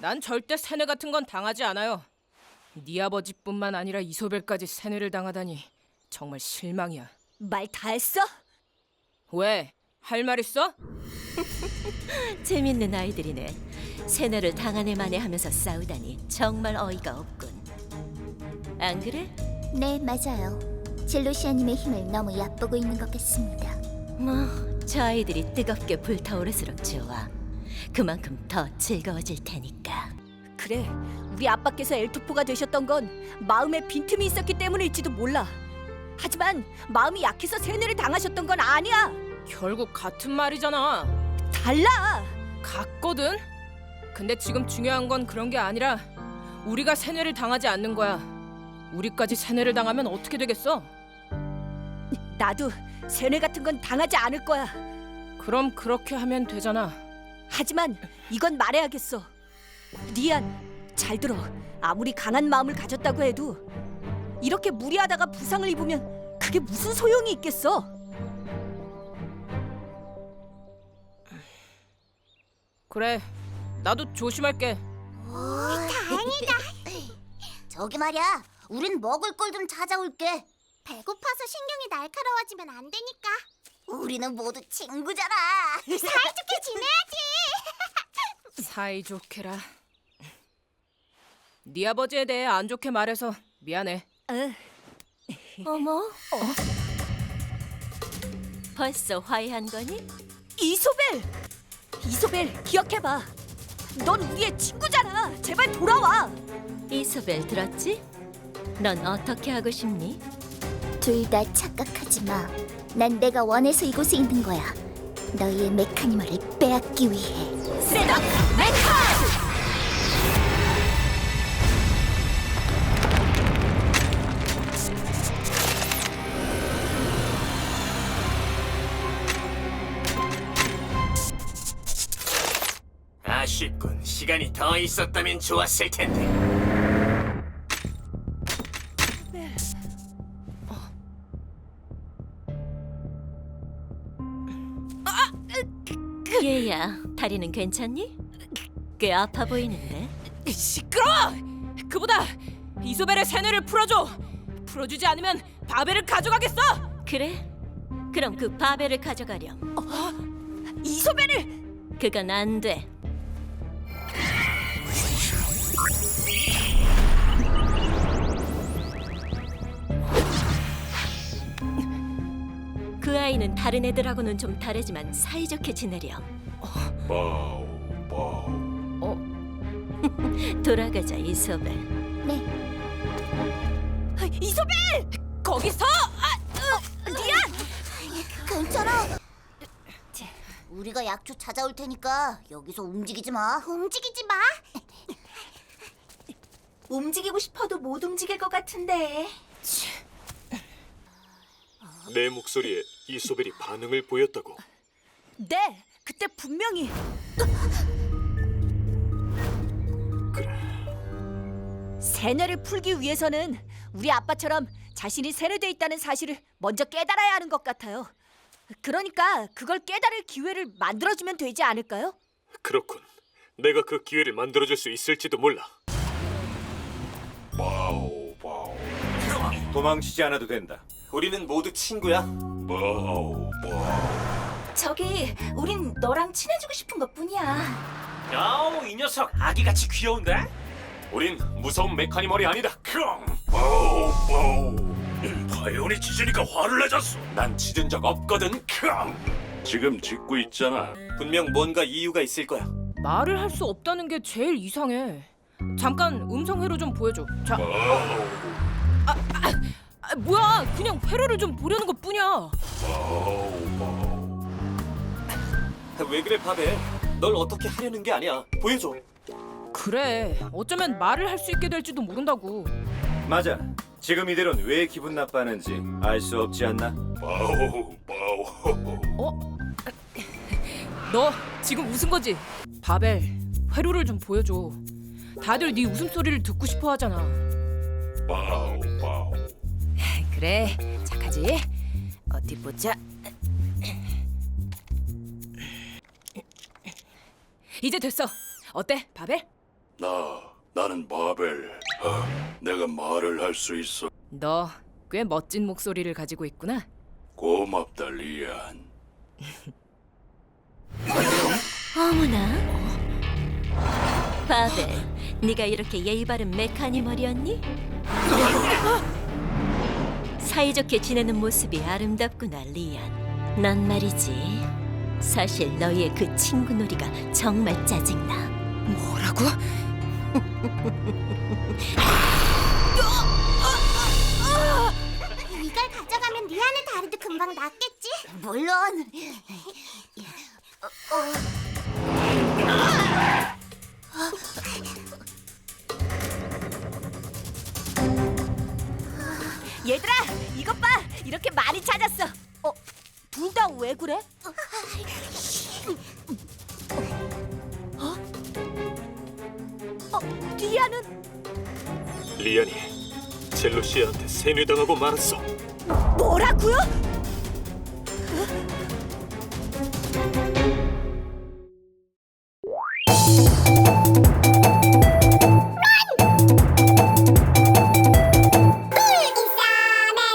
난 절대 세뇌 같은 건 당하지 않아요. 네 아버지뿐만 아니라 이소벨까지 세뇌를 당하다니 정말 실망이야. 말 다 했어? 왜? 할 말 있어? 재밌는 아이들이네. 세뇌를 당한 애만에 하면서 싸우다니 정말 어이가 없군. 안 그래? 네, 맞아요. 젤로시아님의 힘을 너무 얕보고 있는 것 같습니다. 뭐, 저 아이들이 뜨겁게 불타오를수록 좋아. 그만큼 더 즐거워질 테니까. 그래, 우리 아빠께서 엘투포가 되셨던 건 마음에 빈틈이 있었기 때문일지도 몰라. 하지만 마음이 약해서 세뇌를 당하셨던 건 아니야. 결국 같은 말이잖아. 달라. 같거든. 근데 지금 중요한 건 그런 게 아니라 우리가 세뇌를 당하지 않는 거야. 우리까지 세뇌를 당하면 어떻게 되겠어? 나도 세뇌 같은 건 당하지 않을 거야. 그럼 그렇게 하면 되잖아. 하지만 이건 말해야겠어. 리안, 잘 들어. 아무리 강한 마음을 가졌다고 해도 이렇게 무리하다가 부상을 입으면 그게 무슨 소용이 있겠어? 그래. 나도 조심할게. 다행이다. 저기 말이야, 우린 먹을 걸 좀 찾아올게. 배고파서 신경이 날카로워지면 안 되니까. 우리는 모두 친구잖아. 사이좋게 지내야지. 사이좋게라. 네 아버지에 대해 안 좋게 말해서 미안해. 어, 어머. 벌써 화해한 거니? 이소벨! 이소벨, 기억해봐. 넌 우리의 친구잖아. 제발 돌아와. 이소벨 들었지? 넌 어떻게 하고 싶니? 둘 다 착각하지 마. 난 내가 원해서 이곳에 있는 거야. 너희의 메카니멀을 빼앗기 위해. 세덕 메카! 아쉽군. 시간이 더 있었다면 좋았을 텐데. 얘야, 다리는 괜찮니? 꽤 아파 보이는데. 시끄러! 그보다 이소벨의 세뇌를 풀어줘. 풀어주지 않으면 바벨을 가져가겠어. 그래? 그럼 그 바벨을 가져가렴. 이소벨을 그건 안 돼. 그 아이는 다른 애들하고는 좀 다르지만 사이좋게 지내렴. 바우 바우. 어, 돌아가자 이소벨. 네, 이소벨! 거기서 괜찮아. 우리가 약초 찾아올 테니까 여기서 움직이지 마. 움직이지 마. 움직이고 싶어도 못 움직일 것 같은데. 내 목소리에 이소벨이 반응을 보였다고. 네, 그때 분명히 그래. 세뇌를 풀기 위해서는 우리 아빠처럼 자신이 세뇌돼 있다는 사실을 먼저 깨달아야 하는 것 같아요. 그러니까 그걸 깨달을 기회를 만들어주면 되지 않을까요? 그렇군. 내가 그 기회를 만들어줄 수 있을지도 몰라. 바우 바우. 도망치지 않아도 된다. 우리는 모두 친구야. 바우 바우. 저기, 우린 너랑 친해지고 싶은 것뿐이야. 야우 이 녀석 아기같이 귀여운데? 우린 무서운 메카니멀이 아니다. 크롱. 바우 바우. 바이온이 짖으니까 화를 내졌어. 난 짖은 적 없거든. 크롱. 지금 짓고 있잖아. 분명 뭔가 이유가 있을 거야. 말을 할 수 없다는 게 제일 이상해. 잠깐 음성 회로 좀 보여줘. 자, 아, 아, 아, 뭐야? 그냥 회로를 좀 보려는 것 뿐이야. 왜 그래 바벨? 널 어떻게 하려는 게 아니야. 보여줘. 그래. 어쩌면 말을 할 수 있게 될지도 모른다고. 맞아. 지금 이대로는 왜 기분 나빠하는지 알 수 없지 않나? 어? 너 지금 웃은 거지? 바벨, 회로를 좀 보여줘. 다들 네 웃음소리를 듣고 싶어 하잖아. 그래, 착하지? 어디 보자. 이제 됐어. 어때, 바벨? 나 나는 바벨. 아, 내가 말을 할 수 있어. 너 꽤 멋진 목소리를 가지고 있구나. 고맙다 리안. 어머나. 바벨, 네가 이렇게 예의 바른 메카니멀이었니? 사이좋게 지내는 모습이 아름답구나, 리안. 난 말이지. 사실 너희의 그 친구 놀이가 정말 짜증나. 뭐라고? 이걸 가져가면 리안의 다리도 금방 낫겠지? 물론. 얘들아, 이렇게 많이 찾았어. 어, 둘 다 왜 그래? 어? 어, 리아는 리안이 젤로시아한테 세뇌당하고 말았어. 뭐라고요?